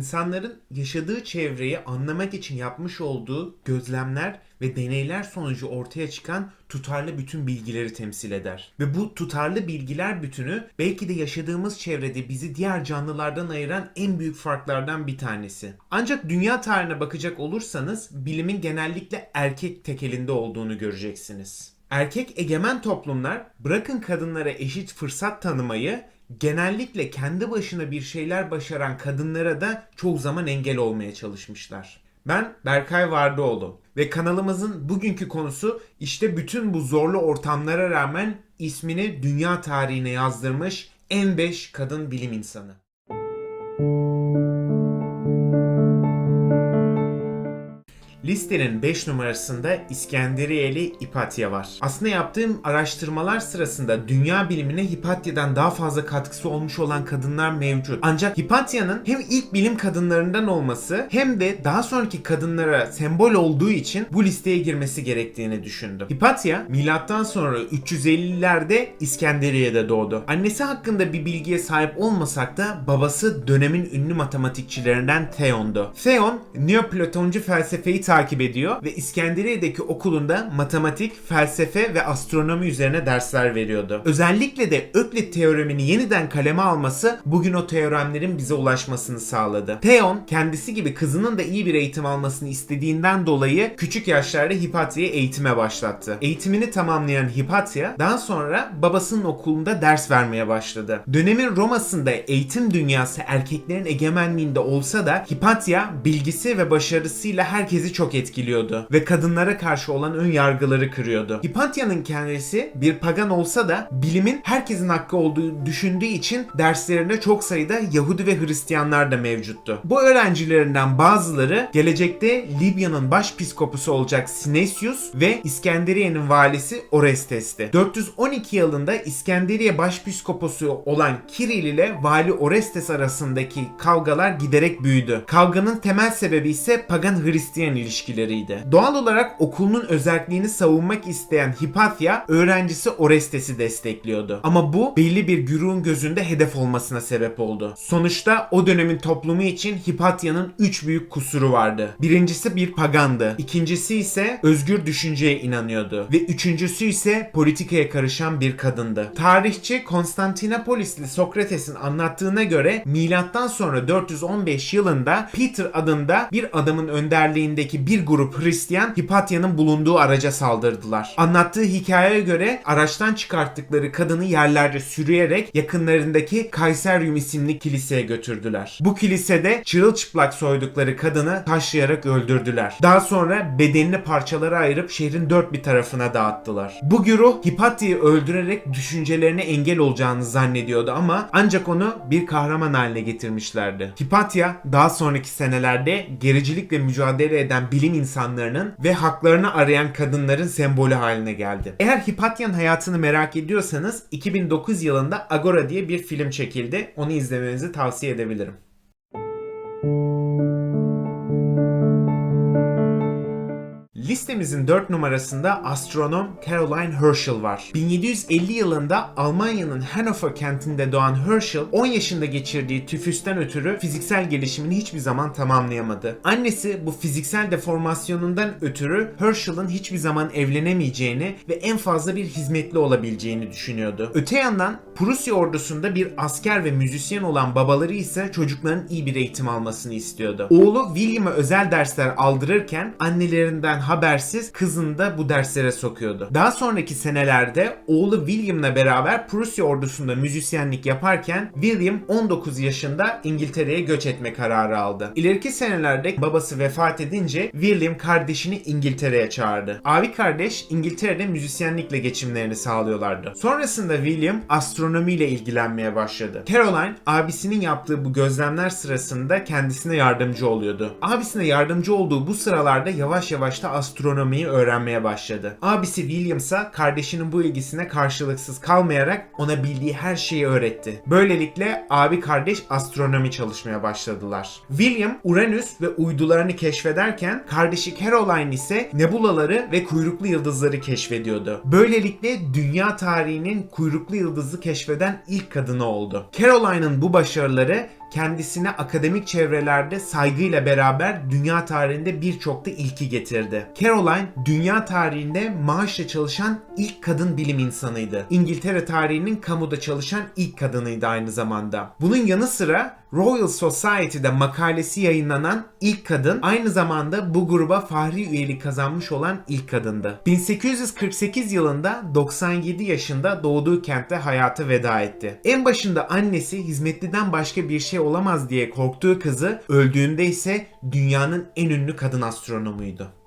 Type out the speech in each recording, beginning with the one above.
İnsanların yaşadığı çevreyi anlamak için yapmış olduğu gözlemler ve deneyler sonucu ortaya çıkan tutarlı bütün bilgileri temsil eder. Ve bu tutarlı bilgiler bütünü belki de yaşadığımız çevrede bizi diğer canlılardan ayıran en büyük farklardan bir tanesi. Ancak dünya tarihine bakacak olursanız bilimin genellikle erkek tekelinde olduğunu göreceksiniz. Erkek egemen toplumlar bırakın kadınlara eşit fırsat tanımayı genellikle kendi başına bir şeyler başaran kadınlara da çok zaman engel olmaya çalışmışlar. Ben Berkay Vardıoğlu ve kanalımızın bugünkü konusu işte bütün bu zorlu ortamlara rağmen ismini dünya tarihine yazdırmış en 5 kadın bilim insanı. Listenin 5 numarasında İskenderiyeli Hipatya var. Aslında yaptığım araştırmalar sırasında dünya bilimine Hipatya'dan daha fazla katkısı olmuş olan kadınlar mevcut. Ancak Hipatya'nın hem ilk bilim kadınlarından olması hem de daha sonraki kadınlara sembol olduğu için bu listeye girmesi gerektiğini düşündüm. Hipatya milattan sonra 350'lerde İskenderiye'de doğdu. Annesi hakkında bir bilgiye sahip olmasak da babası dönemin ünlü matematikçilerinden Theon'du. Theon, Neoplatoncu felsefeyi takip ediyor ve İskenderiye'deki okulunda matematik, felsefe ve astronomi üzerine dersler veriyordu. Özellikle de Öklit teoremini yeniden kaleme alması bugün o teoremlerin bize ulaşmasını sağladı. Theon kendisi gibi kızının da iyi bir eğitim almasını istediğinden dolayı küçük yaşlarda Hipatya'yı eğitime başlattı. Eğitimini tamamlayan Hipatya daha sonra babasının okulunda ders vermeye başladı. Dönemin Roma'sında eğitim dünyası erkeklerin egemenliğinde olsa da Hipatya bilgisi ve başarısıyla herkesi çok etkiliyordu ve kadınlara karşı olan ön yargıları kırıyordu. Hipatya'nın kendisi bir pagan olsa da bilimin herkesin hakkı olduğu düşündüğü için derslerinde çok sayıda Yahudi ve Hristiyanlar da mevcuttu. Bu öğrencilerinden bazıları gelecekte Libya'nın başpiskopusu olacak Sinesius ve İskenderiye'nin valisi Orestes'ti. 412 yılında İskenderiye başpiskoposu olan Kiril ile vali Orestes arasındaki kavgalar giderek büyüdü. Kavganın temel sebebi ise pagan Hristiyan ilişkileriydi. Doğal olarak okulunun özelliğini savunmak isteyen Hipatya öğrencisi Orestes'i destekliyordu. Ama bu belli bir güruhun gözünde hedef olmasına sebep oldu. Sonuçta o dönemin toplumu için Hipatya'nın 3 büyük kusuru vardı. Birincisi bir pagandı. İkincisi ise özgür düşünceye inanıyordu. Ve üçüncüsü ise politikaya karışan bir kadındı. Tarihçi Konstantinopolisli Sokrates'in anlattığına göre milattan sonra 415 yılında Peter adında bir adamın önderliğindeki bir grup Hristiyan Hipatya'nın bulunduğu araca saldırdılar. Anlattığı hikayeye göre araçtan çıkarttıkları kadını yerlerde sürüyerek yakınlarındaki Kayseryum isimli kiliseye götürdüler. Bu kilisede çırılçıplak soydukları kadını taşlayarak öldürdüler. Daha sonra bedenini parçalara ayırıp şehrin dört bir tarafına dağıttılar. Bu güruh Hipatya'yı öldürerek düşüncelerine engel olacağını zannediyordu ama ancak onu bir kahraman haline getirmişlerdi. Hipatya daha sonraki senelerde gericilikle mücadele eden bilim insanlarının ve haklarını arayan kadınların sembolü haline geldi. Eğer Hipatya'nın hayatını merak ediyorsanız 2009 yılında Agora diye bir film çekildi. Onu izlemenizi tavsiye edebilirim. Listemizin 4 numarasında astronom Caroline Herschel var. 1750 yılında Almanya'nın Hannover kentinde doğan Herschel 10 yaşında geçirdiği tüfüsten ötürü fiziksel gelişimini hiçbir zaman tamamlayamadı. Annesi bu fiziksel deformasyonundan ötürü Herschel'ın hiçbir zaman evlenemeyeceğini ve en fazla bir hizmetli olabileceğini düşünüyordu. Öte yandan Prusya ordusunda bir asker ve müzisyen olan babaları ise çocukların iyi bir eğitim almasını istiyordu. Oğlu William'a özel dersler aldırırken annelerinden habersiz kızını da bu derslere sokuyordu. Daha sonraki senelerde oğlu William'la beraber Prusya ordusunda müzisyenlik yaparken William 19 yaşında İngiltere'ye göç etme kararı aldı. İleriki senelerde babası vefat edince William kardeşini İngiltere'ye çağırdı. Abi kardeş İngiltere'de müzisyenlikle geçimlerini sağlıyorlardı. Sonrasında William astronomiyle ilgilenmeye başladı. Caroline abisinin yaptığı bu gözlemler sırasında kendisine yardımcı oluyordu. Abisine yardımcı olduğu bu sıralarda yavaş yavaş da astronomiyi öğrenmeye başladı. Abisi William ise kardeşinin bu ilgisine karşılıksız kalmayarak ona bildiği her şeyi öğretti. Böylelikle abi kardeş astronomi çalışmaya başladılar. William Uranüs ve uydularını keşfederken kardeşi Caroline ise nebulaları ve kuyruklu yıldızları keşfediyordu. Böylelikle dünya tarihinin kuyruklu yıldızı keşfeden ilk kadını oldu. Caroline'ın bu başarıları kendisine akademik çevrelerde saygıyla beraber dünya tarihinde birçok da ilki getirdi. Caroline dünya tarihinde maaşla çalışan ilk kadın bilim insanıydı. İngiltere tarihinin kamuda çalışan ilk kadınıydı aynı zamanda. Bunun yanı sıra Royal Society'de makalesi yayınlanan ilk kadın aynı zamanda bu gruba fahri üyelik kazanmış olan ilk kadındı. 1848 yılında 97 yaşında doğduğu kentte hayata veda etti. En başında annesi hizmetliden başka bir şey olamaz diye korktuğu kızı öldüğünde ise dünyanın en ünlü kadın astronomuydu.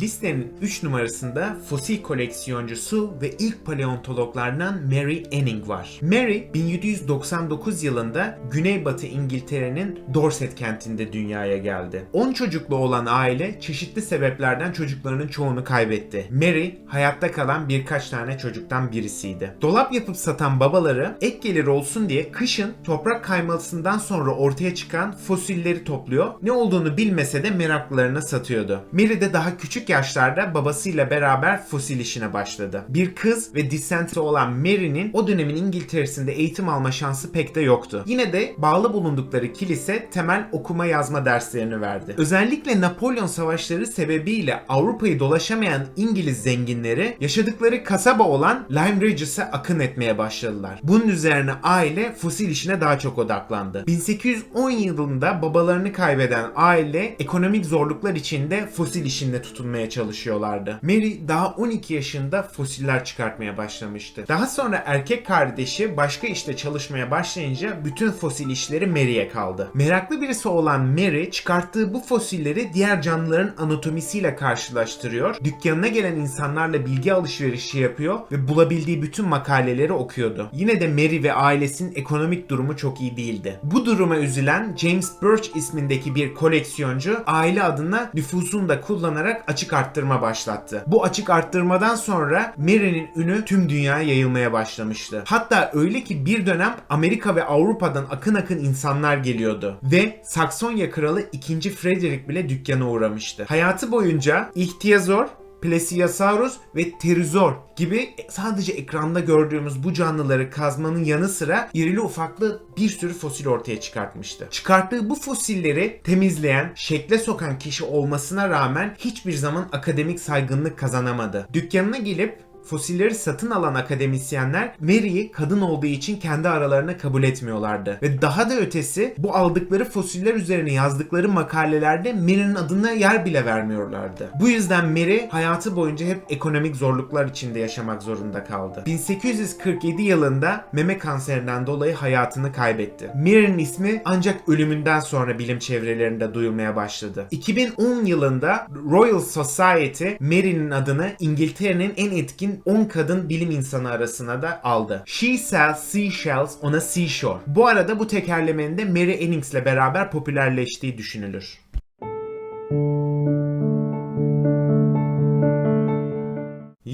Listenin 3 numarasında fosil koleksiyoncusu ve ilk paleontologlardan Mary Anning var. Mary 1799 yılında Güneybatı İngiltere'nin Dorset kentinde dünyaya geldi. 10 çocuklu olan aile çeşitli sebeplerden çocuklarının çoğunu kaybetti. Mary hayatta kalan birkaç tane çocuktan birisiydi. Dolap yapıp satan babaları ek gelir olsun diye kışın toprak kaymasından sonra ortaya çıkan fosilleri topluyor. Ne olduğunu bilmese de meraklılarına satıyordu. Mary de daha küçük yaşlarda babasıyla beraber fosil işine başladı. Bir kız ve dissenti olan Mary'nin o dönemin İngiltere'sinde eğitim alma şansı pek de yoktu. Yine de bağlı bulundukları kilise temel okuma yazma derslerini verdi. Özellikle Napolyon savaşları sebebiyle Avrupa'yı dolaşamayan İngiliz zenginleri yaşadıkları kasaba olan Lyme Regis'e akın etmeye başladılar. Bunun üzerine aile fosil işine daha çok odaklandı. 1810 yılında babalarını kaybeden aile ekonomik zorluklar içinde fosil işinde tutunmaya çalışıyorlardı. Mary daha 12 yaşında fosiller çıkartmaya başlamıştı. Daha sonra erkek kardeşi başka işte çalışmaya başlayınca bütün fosil işleri Mary'e kaldı. Meraklı birisi olan Mary çıkarttığı bu fosilleri diğer canlıların anatomisiyle karşılaştırıyor, dükkanına gelen insanlarla bilgi alışverişi yapıyor ve bulabildiği bütün makaleleri okuyordu. Yine de Mary ve ailesinin ekonomik durumu çok iyi değildi. Bu duruma üzülen James Birch ismindeki bir koleksiyoncu aile adına nüfusunu da kullanarak açık arttırma başlattı. Bu açık arttırmadan sonra Mary'nin ünü tüm dünyaya yayılmaya başlamıştı. Hatta öyle ki bir dönem Amerika ve Avrupa'dan akın akın insanlar geliyordu. Ve Saksonya kralı 2. Frederick bile dükkana uğramıştı. Hayatı boyunca ihtiyazor, Plesiosaurus ve Pterosaur gibi sadece ekranda gördüğümüz bu canlıları kazmanın yanı sıra irili ufaklı bir sürü fosil ortaya çıkartmıştı. Çıkarttığı bu fosilleri temizleyen, şekle sokan kişi olmasına rağmen hiçbir zaman akademik saygınlık kazanamadı. Dükkanına gelip Fosilleri satın alan akademisyenler Mary'i kadın olduğu için kendi aralarına kabul etmiyorlardı. Ve daha da ötesi bu aldıkları fosiller üzerine yazdıkları makalelerde Mary'nin adına yer bile vermiyorlardı. Bu yüzden Mary hayatı boyunca hep ekonomik zorluklar içinde yaşamak zorunda kaldı. 1847 yılında meme kanserinden dolayı hayatını kaybetti. Mary'nin ismi ancak ölümünden sonra bilim çevrelerinde duyulmaya başladı. 2010 yılında Royal Society Mary'nin adını İngiltere'nin en etkin 10 kadın bilim insanı arasına da aldı. She sells seashells on a seashore. Bu arada bu tekerlemenin de Mary Ennings'le beraber popülerleştiği düşünülür.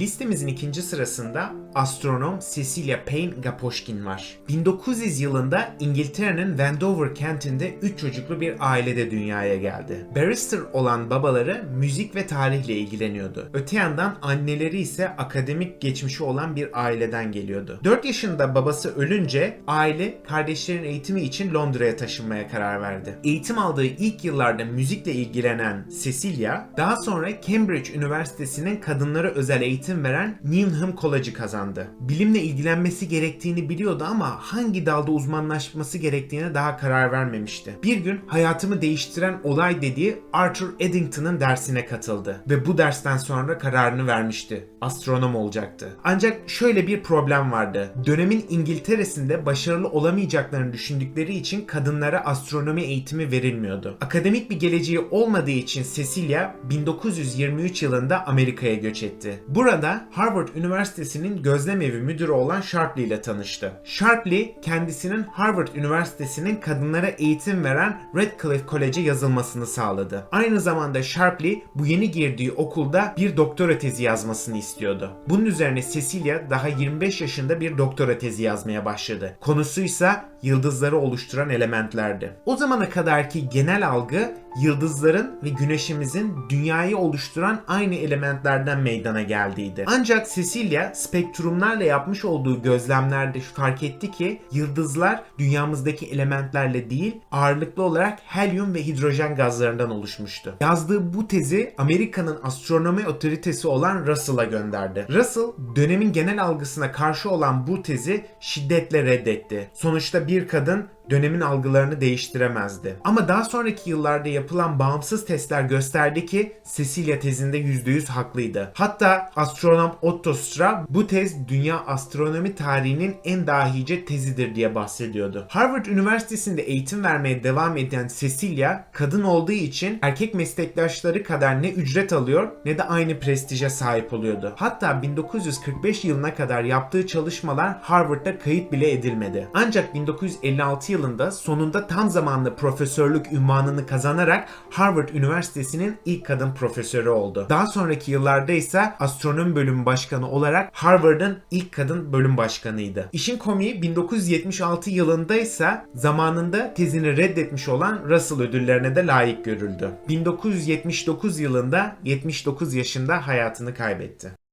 Listemizin ikinci sırasında astronom Cecilia Payne Gaposchkin var. 1900 yılında İngiltere'nin Wendover kentinde 3 çocuklu bir ailede dünyaya geldi. Barrister olan babaları müzik ve tarihle ilgileniyordu. Öte yandan anneleri ise akademik geçmişi olan bir aileden geliyordu. 4 yaşında babası ölünce aile kardeşlerin eğitimi için Londra'ya taşınmaya karar verdi. Eğitim aldığı ilk yıllarda müzikle ilgilenen Cecilia daha sonra Cambridge Üniversitesi'nin kadınlara özel eğitim veren Newnham College'ı kazandı. Bilimle ilgilenmesi gerektiğini biliyordu ama hangi dalda uzmanlaşması gerektiğine daha karar vermemişti. Bir gün hayatımı değiştiren olay dediği Arthur Eddington'ın dersine katıldı ve bu dersten sonra kararını vermişti. Astronom olacaktı. Ancak şöyle bir problem vardı. Dönemin İngiltere'sinde başarılı olamayacaklarını düşündükleri için kadınlara astronomi eğitimi verilmiyordu. Akademik bir geleceği olmadığı için Cecilia 1923 yılında Amerika'ya göç etti. Burada Harvard Üniversitesi'nin gözlem evi müdürü olan Sharpley ile tanıştı. Sharpley kendisinin Harvard Üniversitesi'nin kadınlara eğitim veren Radcliffe College'e yazılmasını sağladı. Aynı zamanda Sharpley bu yeni girdiği okulda bir doktora tezi yazmasını istiyordu. Bunun üzerine Cecilia daha 25 yaşında bir doktora tezi yazmaya başladı. Konusuysa yıldızları oluşturan elementlerdi. O zamana kadarki genel algı yıldızların ve güneşimizin dünyayı oluşturan aynı elementlerden meydana geldiydi. Ancak Cecilia spektrumlarla yapmış olduğu gözlemlerde fark etti ki yıldızlar dünyamızdaki elementlerle değil ağırlıklı olarak helyum ve hidrojen gazlarından oluşmuştu. Yazdığı bu tezi Amerika'nın astronomi otoritesi olan Russell'a gönderdi. Russell dönemin genel algısına karşı olan bu tezi şiddetle reddetti. Sonuçta bir kadın dönemin algılarını değiştiremezdi. Ama daha sonraki yıllarda yapılan bağımsız testler gösterdi ki Cecilia tezinde %100 haklıydı. Hatta astronom Otto Straub bu tez dünya astronomi tarihinin en dahice tezidir diye bahsediyordu. Harvard Üniversitesi'nde eğitim vermeye devam eden Cecilia kadın olduğu için erkek meslektaşları kadar ne ücret alıyor ne de aynı prestije sahip oluyordu. Hatta 1945 yılına kadar yaptığı çalışmalar Harvard'da kayıt bile edilmedi. Ancak 1956 yılında sonunda tam zamanlı profesörlük ünvanını kazanarak Harvard Üniversitesi'nin ilk kadın profesörü oldu. Daha sonraki yıllarda ise astronomi bölümü başkanı olarak Harvard'ın ilk kadın bölüm başkanıydı. İşin komiği 1976 yılında ise zamanında tezini reddetmiş olan Russell ödüllerine de layık görüldü. 1979 yılında 79 yaşında hayatını kaybetti.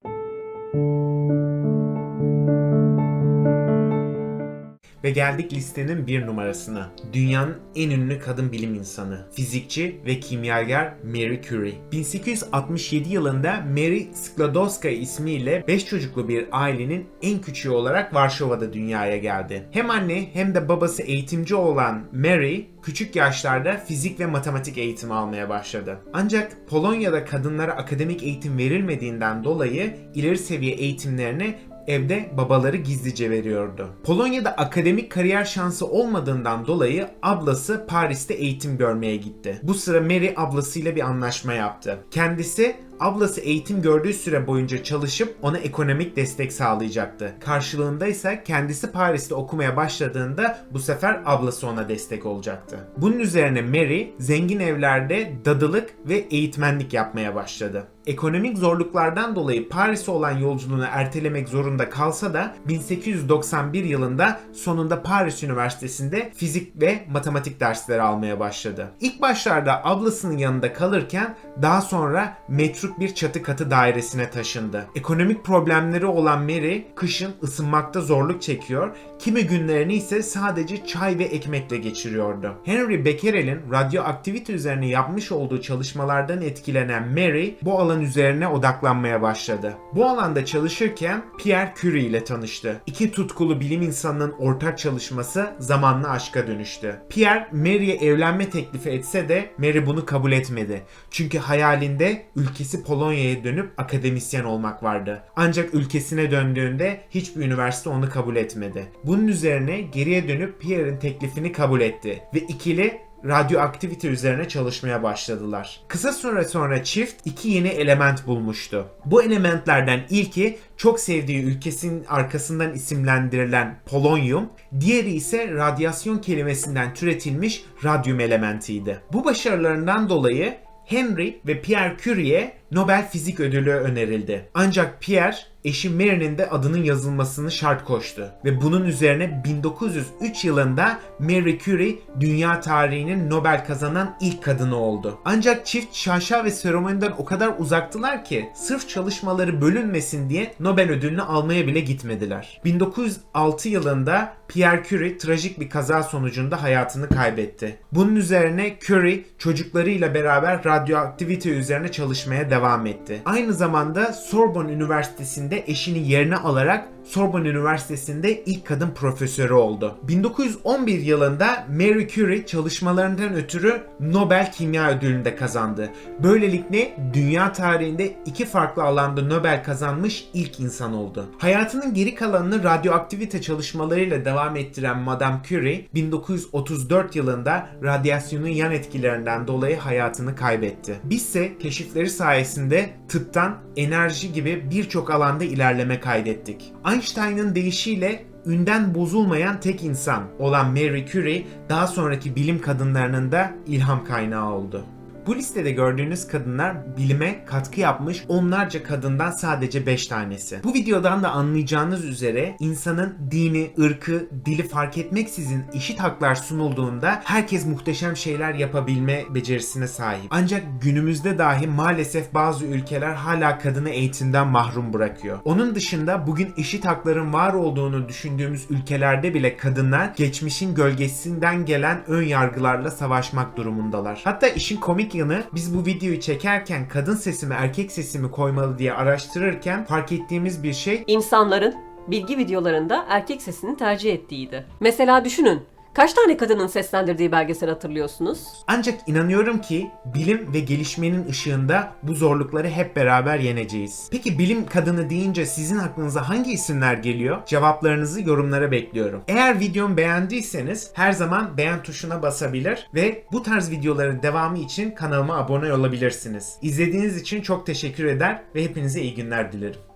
Ve geldik listenin bir numarasına. Dünyanın en ünlü kadın bilim insanı, fizikçi ve kimyager Marie Curie. 1867 yılında Mary Sklodowska ismiyle 5 çocuklu bir ailenin en küçüğü olarak Varşova'da dünyaya geldi. Hem anne hem de babası eğitimci olan Mary küçük yaşlarda fizik ve matematik eğitimi almaya başladı. Ancak Polonya'da kadınlara akademik eğitim verilmediğinden dolayı ileri seviye eğitimlerini evde babaları gizlice veriyordu. Polonya'da akademik kariyer şansı olmadığından dolayı ablası Paris'te eğitim görmeye gitti. Bu sıra Mary ablasıyla bir anlaşma yaptı. Kendisi ablası eğitim gördüğü süre boyunca çalışıp ona ekonomik destek sağlayacaktı. Karşılığında ise kendisi Paris'te okumaya başladığında bu sefer ablası ona destek olacaktı. Bunun üzerine Mary zengin evlerde dadılık ve eğitmenlik yapmaya başladı. Ekonomik zorluklardan dolayı Paris'e olan yolculuğunu ertelemek zorunda kalsa da 1891 yılında sonunda Paris Üniversitesi'nde fizik ve matematik dersleri almaya başladı. İlk başlarda ablasının yanında kalırken daha sonra metruk bir çatı katı dairesine taşındı. Ekonomik problemleri olan Mary kışın ısınmakta zorluk çekiyor, kimi günlerini ise sadece çay ve ekmekle geçiriyordu. Henry Becquerel'in radyoaktivite üzerine yapmış olduğu çalışmalardan etkilenen Mary bu alan üzerine odaklanmaya başladı. Bu alanda çalışırken Pierre Curie ile tanıştı. İki tutkulu bilim insanının ortak çalışması zamanla aşka dönüştü. Pierre Mary'e evlenme teklifi etse de Mary bunu kabul etmedi. Çünkü hayalinde ülkesi Polonya'ya dönüp akademisyen olmak vardı. Ancak ülkesine döndüğünde hiçbir üniversite onu kabul etmedi. Bunun üzerine geriye dönüp Pierre'in teklifini kabul etti ve ikili radyoaktivite üzerine çalışmaya başladılar. Kısa süre sonra çift iki yeni element bulmuştu. Bu elementlerden ilki çok sevdiği ülkesinin arkasından isimlendirilen polonyum, diğeri ise radyasyon kelimesinden türetilmiş radyum elementiydi. Bu başarılarından dolayı Henry ve Pierre Curie'ye Nobel Fizik Ödülü önerildi. Ancak Pierre eşi Mary'nin de adının yazılmasını şart koştu. Ve bunun üzerine 1903 yılında Marie Curie dünya tarihinin Nobel kazanan ilk kadını oldu. Ancak çift şaşa ve seremoniden o kadar uzaktılar ki sırf çalışmaları bölünmesin diye Nobel ödülünü almaya bile gitmediler. 1906 yılında Pierre Curie trajik bir kaza sonucunda hayatını kaybetti. Bunun üzerine Curie çocuklarıyla beraber radyoaktivite üzerine çalışmaya devam etti. Aynı zamanda Sorbonne Üniversitesi'nde eşini yerine alarak Sorbonne Üniversitesi'nde ilk kadın profesörü oldu. 1911 yılında Marie Curie çalışmalarından ötürü Nobel Kimya Ödülünü de kazandı. Böylelikle dünya tarihinde iki farklı alanda Nobel kazanmış ilk insan oldu. Hayatının geri kalanını radyoaktivite çalışmalarıyla devam ettiren Madame Curie 1934 yılında radyasyonun yan etkilerinden dolayı hayatını kaybetti. Bizse keşifleri sayesinde tıptan enerji gibi birçok alanda ilerleme kaydettik. Einstein'ın deyişiyle ünden bozulmayan tek insan olan Marie Curie daha sonraki bilim kadınlarının da ilham kaynağı oldu. Bu listede gördüğünüz kadınlar bilime katkı yapmış onlarca kadından sadece 5 tanesi. Bu videodan da anlayacağınız üzere insanın dini, ırkı, dili fark etmeksizin eşit haklar sunulduğunda herkes muhteşem şeyler yapabilme becerisine sahip. Ancak günümüzde dahi maalesef bazı ülkeler hala kadını eğitimden mahrum bırakıyor. Onun dışında bugün eşit hakların var olduğunu düşündüğümüz ülkelerde bile kadınlar geçmişin gölgesinden gelen ön yargılarla savaşmak durumundalar. Hatta işin komik yanı biz bu videoyu çekerken kadın sesimi erkek sesimi koymalı diye araştırırken fark ettiğimiz bir şey İnsanların bilgi videolarında erkek sesini tercih ettiğiydi. Mesela düşünün. Kaç tane kadının seslendirdiği belgesel hatırlıyorsunuz? Ancak inanıyorum ki bilim ve gelişmenin ışığında bu zorlukları hep beraber yeneceğiz. Peki bilim kadını deyince sizin aklınıza hangi isimler geliyor? Cevaplarınızı yorumlara bekliyorum. Eğer videomu beğendiyseniz her zaman beğen tuşuna basabilir ve bu tarz videoların devamı için kanalıma abone olabilirsiniz. İzlediğiniz için çok teşekkür eder ve hepinize iyi günler dilerim.